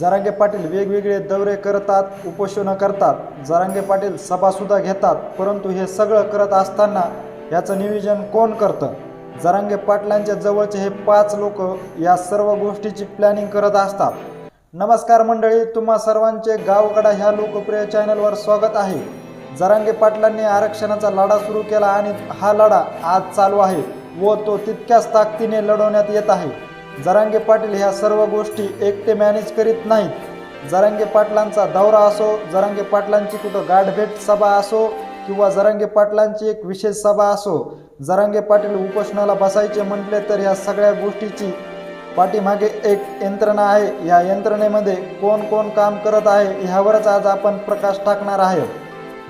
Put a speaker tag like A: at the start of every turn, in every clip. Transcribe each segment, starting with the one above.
A: जरांगे पाटील वेगवेगळे दौरे करतात उपोषणं करतात. जरांगे पाटील सभासुद्धा घेतात परंतु हे सगळं करत असताना याचं नियोजन कोण करतं? जरांगे पाटलांच्या जवळचे हे पाच लोक या सर्व गोष्टीची प्लॅनिंग करत असतात. नमस्कार मंडळी तुम्हा सर्वांचे गावगडा ह्या लोकप्रिय चॅनलवर स्वागत आहे. जरांगे पाटलांनी आरक्षणाचा लढा सुरू केला आणि हा लढा आज चालू आहे व तो तितक्याच ताकदीने लढवण्यात येत आहे. जरांगे पाटील ह्या सर्व गोष्टी एकटे मॅनेज करीत नाहीत. जरांगे पाटलांचा दौरा असो जरांगे पाटलांची कुठं गाठभेट सभा असो किंवा जरांगे पाटलांची एक विशेष सभा असो जरांगे पाटील उपोषणाला बसायचे म्हटले तर ह्या सगळ्या गोष्टीची पाठीमागे एक यंत्रणा आहे. या यंत्रणेमध्ये कोण कोण काम करत आहे ह्यावरच आज आपण प्रकाश टाकणार आहे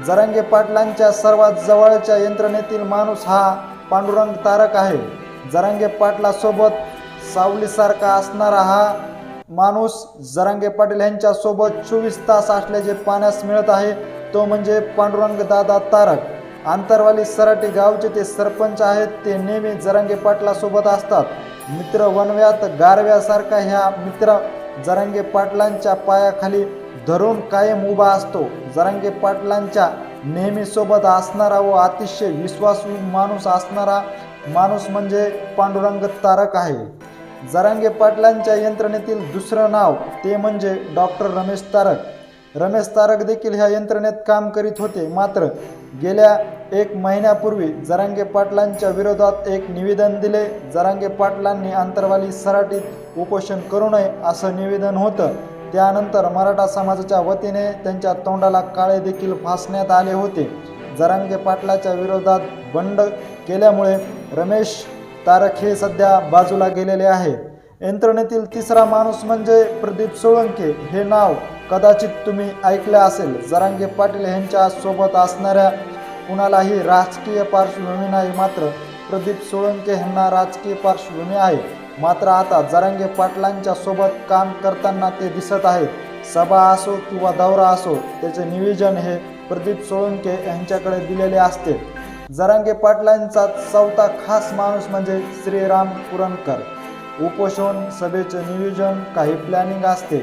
A: जरांगे पाटलांच्या सर्वात जवळच्या यंत्रणेतील माणूस हा पांडुरंग तारक आहे. जरांगे पाटलासोबत सावलीसारखा असणारा हा माणूस जरांगे पाटील यांच्यासोबत चोवीस तास असल्याचे पाण्यास मिळत आहे. तो म्हणजे पांडुरंग दादा तारक. आंतरवाली सराटी गावचे ते सरपंच आहेत ते नेहमी जरांगे पाटलासोबत असतात. मित्र वनव्यात गारव्यासारखा ह्या मित्र जरांगे पाटलांच्या पायाखाली धरून कायम उभा असतो. जरांगे पाटलांच्या नेहमी सोबत असणारा व अतिशय विश्वासू माणूस असणारा माणूस म्हणजे पांडुरंग तारक आहे. जरांगे पाटलांच्या यंत्रणेतील दुसरं नाव ते म्हणजे डॉक्टर रमेश तारक. रमेश तारक देखील ह्या यंत्रणेत काम करीत होते मात्र गेल्या एक महिन्यापूर्वी जरांगे पाटलांच्या विरोधात एक निवेदन दिले जरांगे पाटलांनी आंतरवाली सराटीत उपोषण करू नये असं निवेदन होतं. त्यानंतर मराठा समाजाच्या वतीने त्यांच्या तोंडाला काळे देखील फासण्यात आले होते. जरांगे पाटलाच्या विरोधात बंड केल्यामुळे रमेश तारक हे सध्या बाजूला गेलेले आहे यंत्रणेतील तिसरा माणूस म्हणजे प्रदीप सोळंके हे नाव कदाचित तुम्ही ऐकले असेल. जरांगे पाटील यांच्या सोबत असणाऱ्या कुणालाही राजकीय पार्श्वभूमी नाही मात्र प्रदीप सोळंके यांना राजकीय पार्श्वभूमी आहे. मात्र आता जरांगे पाटलांच्या सोबत काम करताना ते दिसत आहेत. सभा असो किंवा दौरा असो त्याचे नियोजन हे प्रदीप सोळंके यांच्याकडे दिलेले असते. जरांगे पाटलांचा चौथा खास माणूस म्हणजे श्रीराम पुरणकर उपोषण सभेचं नियोजन काही प्लॅनिंग असते.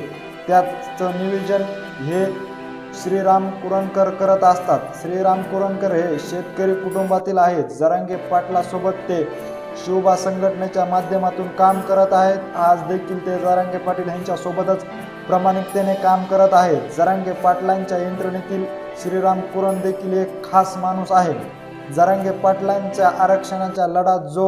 A: त्याचं नियोजन हे श्रीराम कुरणकर करत असतात. श्रीराम कुरणकर हे शेतकरी कुटुंबातील आहेत. जरांगे पाटलासोबत ते शिवबा संघटनेच्या माध्यमातून काम करत आहेत. आज देखील ते जरांगे पाटील यांच्यासोबतच प्रामाणिकतेने काम करत आहेत. जरांगे पाटलांच्या यंत्रणेतील श्रीराम कुरण देखील एक खास माणूस आहे. जरांगे पाटलांच्या आरक्षणाच्या लढ्यात जो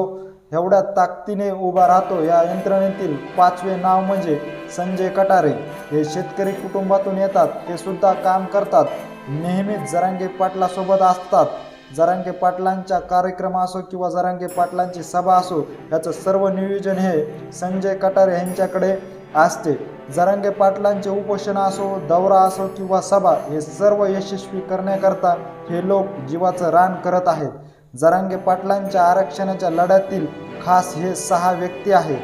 A: एवढ्या ताकदीने उभा राहतो या यंत्रणेतील पाचवे नाव म्हणजे संजय कटारे. हे शेतकरी कुटुंबातून येतात ते सुद्धा काम करतात. नेहमीच जरांगे पाटलासोबत असतात. जरांगे पाटलांच्या कार्यक्रम असो किंवा जरांगे पाटलांची सभा असो याचं सर्व नियोजन हे संजय कटारे यांच्याकडे असते जरांगे पाटलांचे उपोषण असो दौरा असो किंवा सभा हे सर्व यशस्वी करण्याकरता हे लोक जीवाचं रान करत आहेत. जरांगे पाटलांच्या आरक्षणाच्या लढ्यातील खास हे सहा व्यक्ती आहेत.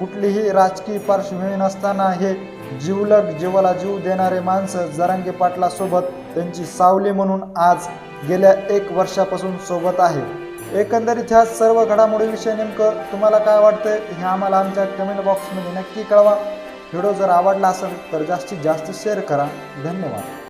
A: कुठलीही राजकीय पार्श्वभूमी नसताना हे जीवलग जीवाला जीव देणारे माणसं जरांगे पाटलासोबत त्यांची सावली म्हणून आज गेल्या एक वर्षापासून सोबत आहे एकंदरीत ह्या सर्व घडामोडीविषयी नेमकं तुम्हाला काय वाटतं हे आम्हाला आमच्या कमेंट बॉक्समध्ये नक्की कळवा. व्हिडिओ जर आवडला असेल तर जास्तीत जास्त शेअर करा. धन्यवाद.